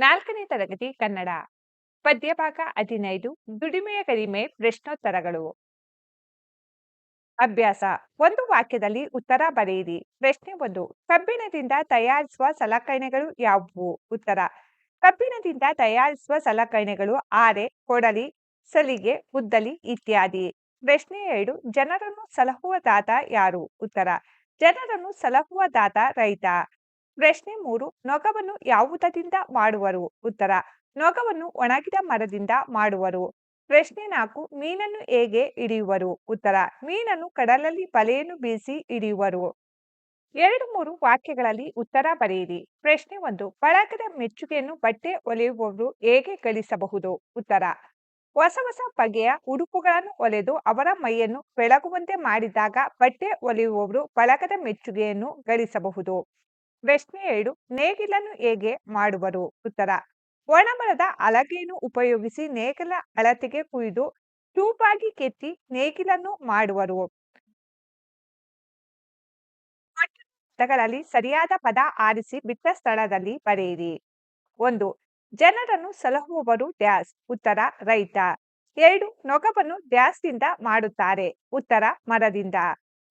ನಾಲ್ಕನೇ ತರಗತಿ ಕನ್ನಡ ಪದ್ಯಭಾಗ ಹದಿನೈದು, ದುಡಿಮೆಯ ಕಡಿಮೆ ಪ್ರಶ್ನೋತ್ತರಗಳು. ಅಭ್ಯಾಸ, ಒಂದು ವಾಕ್ಯದಲ್ಲಿ ಉತ್ತರ ಬರೆಯಿರಿ. ಪ್ರಶ್ನೆ ಒಂದು, ಕಬ್ಬಿಣದಿಂದ ತಯಾರಿಸುವ ಸಲಕರಣೆಗಳು ಯಾವುವು? ಉತ್ತರ, ಕಬ್ಬಿಣದಿಂದ ತಯಾರಿಸುವ ಸಲಕರಣೆಗಳು ಆರೆ, ಕೊಡಲಿ, ಸಲಿಗೆ, ಉದ್ದಲಿ ಇತ್ಯಾದಿ. ಪ್ರಶ್ನೆ ಎರಡು, ಜನರನ್ನು ಸಲಹುವ ದಾತ ಯಾರು? ಉತ್ತರ, ಜನರನ್ನು ಸಲಹುವ ದಾತ ರೈತ. ಪ್ರಶ್ನೆ ಮೂರು, ನೊಗವನ್ನು ಯಾವುದರಿಂದ ಮಾಡುವರು? ಉತ್ತರ, ನೊಗವನ್ನು ಒಣಗಿದ ಮರದಿಂದ ಮಾಡುವರು. ಪ್ರಶ್ನೆ ನಾಲ್ಕು, ಮೀನನ್ನು ಹೇಗೆ ಹಿಡಿಯುವರು? ಉತ್ತರ, ಮೀನನ್ನು ಕಡಲಲ್ಲಿ ಬಲೆಯನ್ನು ಬೀಸಿ ಹಿಡಿಯುವರು. ಎರಡು ಮೂರು ವಾಕ್ಯಗಳಲ್ಲಿ ಉತ್ತರ ಬರೆಯಿರಿ. ಪ್ರಶ್ನೆ ಒಂದು, ಬಳಗದ ಮೆಚ್ಚುಗೆಯನ್ನು ಬಟ್ಟೆ ಒಲೆಯುವವರು ಹೇಗೆ ಗಳಿಸಬಹುದು? ಉತ್ತರ, ಹೊಸ ಹೊಸ ಬಗೆಯ ಉಡುಪುಗಳನ್ನು ಒಲೆದು ಅವರ ಮೈಯನ್ನು ಬೆಳಗುವಂತೆ ಮಾಡಿದಾಗ ಬಟ್ಟೆ ಒಲೆಯುವವರು ಬಳಗದ ಮೆಚ್ಚುಗೆಯನ್ನು ಗಳಿಸಬಹುದು. ಪ್ರಶ್ನೆ ಎರಡು, ನೇಗಿಲನ್ನು ಹೇಗೆ ಮಾಡುವರು? ಉತ್ತರ, ಒಣಮರದ ಅಲಗೆಯನ್ನು ಉಪಯೋಗಿಸಿ ನೇಗಿಲ ಅಳತೆಗೆ ಕುಯ್ದು ಚೂಪಾಗಿ ಕೆತ್ತಿ ನೇಗಿಲನ್ನು ಮಾಡುವರು. ಪದಗಳಲ್ಲಿ ಸರಿಯಾದ ಪದ ಆರಿಸಿ ಬಿಟ್ಟ ಸ್ಥಳದಲ್ಲಿ ಬರೆಯಿರಿ. ಒಂದು, ಜನರನ್ನು ಸಲಹುವವರು ಡ್ಯಾಸ್. ಉತ್ತರ, ರೈತ. ಎರಡು, ನೊಗವನ್ನು ಡ್ಯಾಸ್ದಿಂದ ಮಾಡುತ್ತಾರೆ. ಉತ್ತರ, ಮರದಿಂದ.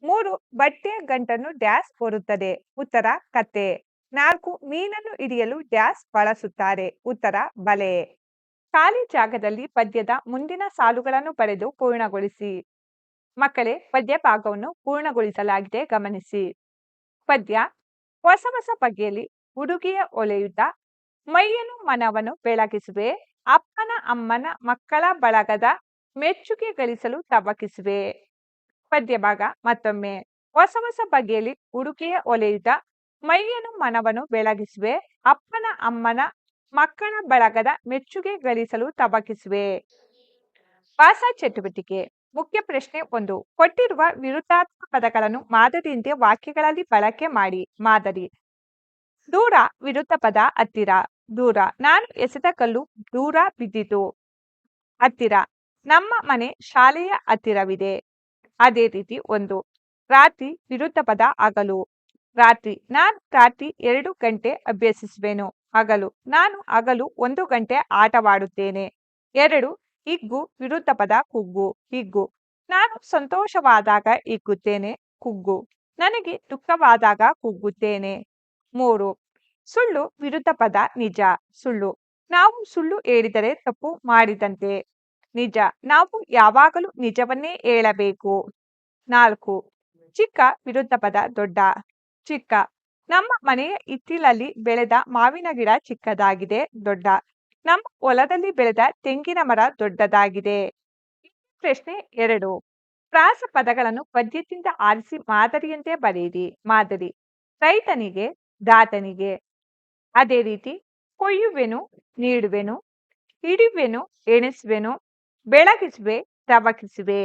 ಮೂರು ಬಟ್ಟೆಯ ಗಂಟನ್ನು ಡ್ಯಾಸ್ ಹೊರುತ್ತದೆ. ಉತ್ತರ ಕತೆ ನಾಲ್ಕು, ಮೀನನ್ನು ಹಿಡಿಯಲು ಡ್ಯಾಸ್ ಬಳಸುತ್ತಾರೆ. ಉತ್ತರ, ಬಲೆ. ಖಾಲಿ ಜಾಗದಲ್ಲಿ ಪದ್ಯದ ಮುಂದಿನ ಸಾಲುಗಳನ್ನು ಬರೆದು ಪೂರ್ಣಗೊಳಿಸಿ. ಮಕ್ಕಳೇ, ಪದ್ಯ ಭಾಗವನ್ನು ಪೂರ್ಣಗೊಳಿಸಲಾಗಿದೆ, ಗಮನಿಸಿ. ಪದ್ಯ, ಹೊಸ ಹೊಸ ಬಗೆಯಲ್ಲಿ ಹುಡುಗಿಯ ಒಲೆಯುತ್ತ ಮೈಯನ್ನು ಮನವನ್ನು ಬೆಳಗಿಸುವೆ, ಅಪ್ಪನ, ಅಮ್ಮನ ಮಕ್ಕಳ ಬಳಗದ ಮೆಚ್ಚುಗೆ ಗಳಿಸಲು ತವಕಿಸುವೆ. ಪದ್ಯ ಭಾಗ ಮತ್ತೊಮ್ಮೆ. ಹೊಸ ಹೊಸ ಬಗೆಯಲ್ಲಿ ಉಡುಗೆಯ ಒಲೆಯುತ್ತ ಮೈಯನ್ನು ಮನವನ್ನು ಬೆಳಗಿಸುವೆ. ಅಪ್ಪನ, ಅಮ್ಮನ, ಮಕ್ಕಳ ಬಳಗದ ಮೆಚ್ಚುಗೆ ಗಳಿಸಲು ತಬಕಿಸುವೆ. ವಾಸ ಚಟುವಟಿಕೆ. ಮುಖ್ಯ ಪ್ರಶ್ನೆ ಒಂದು. ಕೊಟ್ಟಿರುವ ವಿರುದ್ಧಾತ್ಮಕ ಪದಗಳನ್ನು ಮಾದರಿಯಂತೆ ವಾಕ್ಯಗಳಲ್ಲಿ ಬಳಕೆ ಮಾಡಿ. ಮಾದರಿ. ದೂರ ವಿರುದ್ಧ ಪದ ಹತ್ತಿರ. ದೂರ. ನಾನು ಎಸೆದ ಕಲ್ಲು ದೂರ ಬಿದ್ದಿತು. ಹತ್ತಿರ. ನಮ್ಮ ಮನೆ ಶಾಲೆಯ ಹತ್ತಿರವಿದೆ. ಅದೇ ರೀತಿ ಒಂದು ರಾತ್ರಿ ವಿರುದ್ಧ ಪದ ಹಗಲು ರಾತ್ರಿ, ನಾನು ರಾತ್ರಿ ಎರಡು ಗಂಟೆ ಅಭ್ಯಸಿಸುವೆನು. ಹಗಲು ನಾನು ಹಗಲು ಒಂದು ಗಂಟೆ ಆಟವಾಡುತ್ತೇನೆ. ಎರಡು, ಹಿಗ್ಗು, ವಿರುದ್ಧ ಪದ ಕುಗ್ಗು. ಹಿಗ್ಗು, ನಾನು ಸಂತೋಷವಾದಾಗ ಹಿಗ್ಗುತ್ತೇನೆ. ಕುಗ್ಗು, ನನಗೆ ದುಃಖವಾದಾಗ ಕುಗ್ಗುತ್ತೇನೆ. ಮೂರು, ಸುಳ್ಳು ವಿರುದ್ಧ ಪದ ನಿಜ. ಸುಳ್ಳು, ನಾವು ಸುಳ್ಳು ಹೇಳಿದರೆ ತಪ್ಪು ಮಾಡಿದಂತೆ. ನಿಜ. ನಾವು ಯಾವಾಗಲೂ ನಿಜವನ್ನೇ ಹೇಳಬೇಕು. ನಾಲ್ಕು, ಚಿಕ್ಕ ವಿರುದ್ಧ ಪದ ದೊಡ್ಡ. ಚಿಕ್ಕ, ನಮ್ಮ ಮನೆಯ ಹಿತ್ತಿಲಲ್ಲಿ ಬೆಳೆದ ಮಾವಿನ ಗಿಡ ಚಿಕ್ಕದಾಗಿದೆ, ದೊಡ್ಡ. ನಮ್ಮ ಹೊಲದಲ್ಲಿ ಬೆಳೆದ ತೆಂಗಿನ ಮರ ದೊಡ್ಡದಾಗಿದೆ. ಪ್ರಶ್ನೆ ಎರಡು, ಪ್ರಾಸ ಪದಗಳನ್ನು ಪದ್ಯದಿಂದ ಆರಿಸಿ ಮಾದರಿಯಂತೆ ಬರೆಯಿರಿ. ಮಾದರಿ, ರೈತನಿಗೆ, ದಾತನಿಗೆ. ಅದೇ ರೀತಿ, ಕೊಯ್ಯುವೆನು, ನೀಡುವೆನು, ಹಿಡಿಯುವೆನು, ಎಣಿಸುವೆನು ಬೆಳಗಿಸುವೆ ತವಕಿಸುವೆ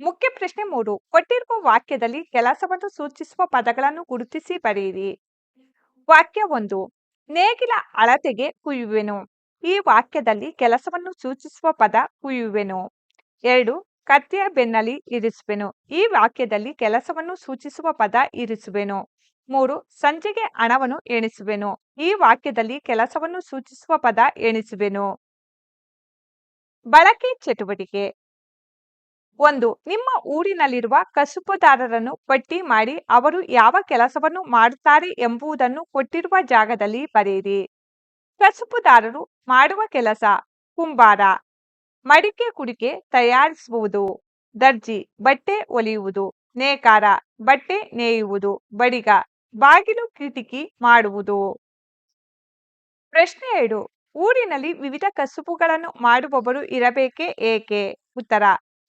ಮುಖ್ಯ ಪ್ರಶ್ನೆ ಮೂರು. ಕೊಟ್ಟಿರುವ ವಾಕ್ಯದಲ್ಲಿ ಕೆಲಸವನ್ನು ಸೂಚಿಸುವ ಪದಗಳನ್ನು ಗುರುತಿಸಿ ಬರೆಯಿರಿ. ವಾಕ್ಯ ಒಂದು. ನೇಗಿಲ ಅಳತೆಗೆ ಕುಯ್ಯುವೆನು. ಈ ವಾಕ್ಯದಲ್ಲಿ ಕೆಲಸವನ್ನು ಸೂಚಿಸುವ ಪದ ಕುಯ್ಯುವೆನು. ಎರಡು. ಕತ್ತಿಯ ಬೆನ್ನಲಿ ಇರಿಸುವೆನು. ಈ ವಾಕ್ಯದಲ್ಲಿ ಕೆಲಸವನ್ನು ಸೂಚಿಸುವ ಪದ ಇರಿಸುವೆನು. ಮೂರು. ಸಂಜೆಗೆ ಹಣವನ್ನು ಎಣಿಸುವೆನು. ಈ ವಾಕ್ಯದಲ್ಲಿ ಕೆಲಸವನ್ನು ಸೂಚಿಸುವ ಪದ ಎಣಿಸುವೆನು. ಬಳಕೆ ಚಟುವಟಿಕೆ. ಒಂದು, ನಿಮ್ಮ ಊರಿನಲ್ಲಿರುವ ಕಸುಬುದಾರರನ್ನು ಪಟ್ಟಿ ಮಾಡಿ ಅವರು ಯಾವ ಕೆಲಸವನ್ನು ಮಾಡುತ್ತಾರೆ ಎಂಬುದನ್ನು ಕೊಟ್ಟಿರುವ ಜಾಗದಲ್ಲಿ ಬರೆಯಿರಿ. ಕಸುಬುದಾರರು ಮಾಡುವ ಕೆಲಸ, ಕುಂಬಾರ, ಮಡಿಕೆ ಕುಡಿಕೆ ತಯಾರಿಸುವುದು, ದರ್ಜಿ, ಬಟ್ಟೆ ಒಲಿಯುವುದು, ನೇಕಾರ, ಬಟ್ಟೆ ನೇಯುವುದು, ಬಡಿಗ, ಬಾಗಿಲು ಕಿಟಿಕಿ ಮಾಡುವುದು. ಪ್ರಶ್ನೆ ಎರಡು ಊರಿನಲ್ಲಿ ವಿವಿಧ ಕಸುಬುಗಳನ್ನು ಮಾಡುವವರು ಇರಬೇಕೇ ಏಕೆ? ಉತ್ತರ,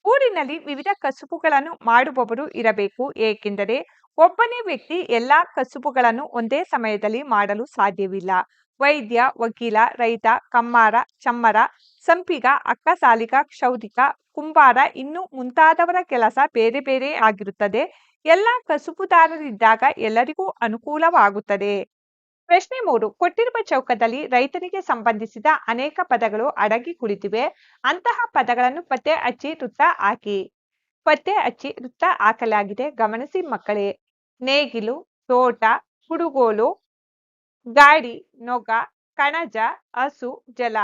ಊರಿನಲ್ಲಿ ವಿವಿಧ ಕಸುಬುಗಳನ್ನು ಮಾಡುವವರು ಇರಬೇಕು ಏಕೆಂದರೆ ಒಬ್ಬನೇ ವ್ಯಕ್ತಿ ಎಲ್ಲಾ ಕಸುಬುಗಳನ್ನು ಒಂದೇ ಸಮಯದಲ್ಲಿ ಮಾಡಲು ಸಾಧ್ಯವಿಲ್ಲ. ವೈದ್ಯ, ವಕೀಲ, ರೈತ, ಕಮ್ಮಾರ, ಚಮ್ಮರ, ಸಂಪಿಗ, ಅಕ್ಕಸಾಲಿಗ, ಕ್ಷೌದಿಕ, ಕುಂಬಾರ ಇನ್ನು ಮುಂತಾದವರ ಕೆಲಸ ಬೇರೆ ಬೇರೆ ಆಗಿರುತ್ತದೆ. ಎಲ್ಲ ಕಸುಬುದಾರರಿದ್ದಾಗ ಎಲ್ಲರಿಗೂ ಅನುಕೂಲವಾಗುತ್ತದೆ. ಪ್ರಶ್ನೆ ಮೂರು, ಕೊಟ್ಟಿರುವ ಚೌಕದಲ್ಲಿ ರೈತನಿಗೆ ಸಂಬಂಧಿಸಿದ ಅನೇಕ ಪದಗಳು ಅಡಗಿ ಕುಳಿತಿವೆ. ಅಂತಹ ಪದಗಳನ್ನು ಪತ್ತೆ ಹಚ್ಚಿ ವೃತ್ತ ಹಾಕಿ. ಪತ್ತೆ ಹಚ್ಚಿ ವೃತ್ತ ಹಾಕಲಾಗಿದೆ. ಗಮನಿಸಿ ಮಕ್ಕಳೇ. ನೇಗಿಲು, ತೋಟ ಹುಡುಗೋಲು ಗಾಡಿ, ನೊಗ, ಕಣಜ, ಹಸು, ಜಲ.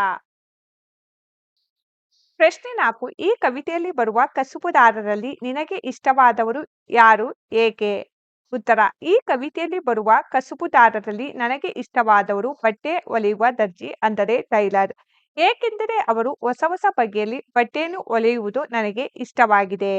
ಪ್ರಶ್ನೆ ನಾಲ್ಕು, ಈ ಕವಿತೆಯಲ್ಲಿ ಬರುವ ಕಸುಬುದಾರರಲ್ಲಿ ನಿನಗೆ ಇಷ್ಟವಾದವರು ಯಾರು, ಏಕೆ? ಉತ್ತರ, ಈ ಕವಿತೆಯಲ್ಲಿ ಬರುವ ಕಸುಬುದಾರರಲ್ಲಿ ನನಗೆ ಇಷ್ಟವಾದವರು ಬಟ್ಟೆ ಒಲೆಯುವ ದರ್ಜಿ ಅಂದರೆ ಟೈಲರ್. ಏಕೆಂದರೆ ಅವರು ಹೊಸ ಹೊಸ ಬಗೆಯಲ್ಲಿ ಬಟ್ಟೆಯನ್ನು ಹೊಲಿಯುವುದು ನನಗೆ ಇಷ್ಟವಾಗಿದೆ.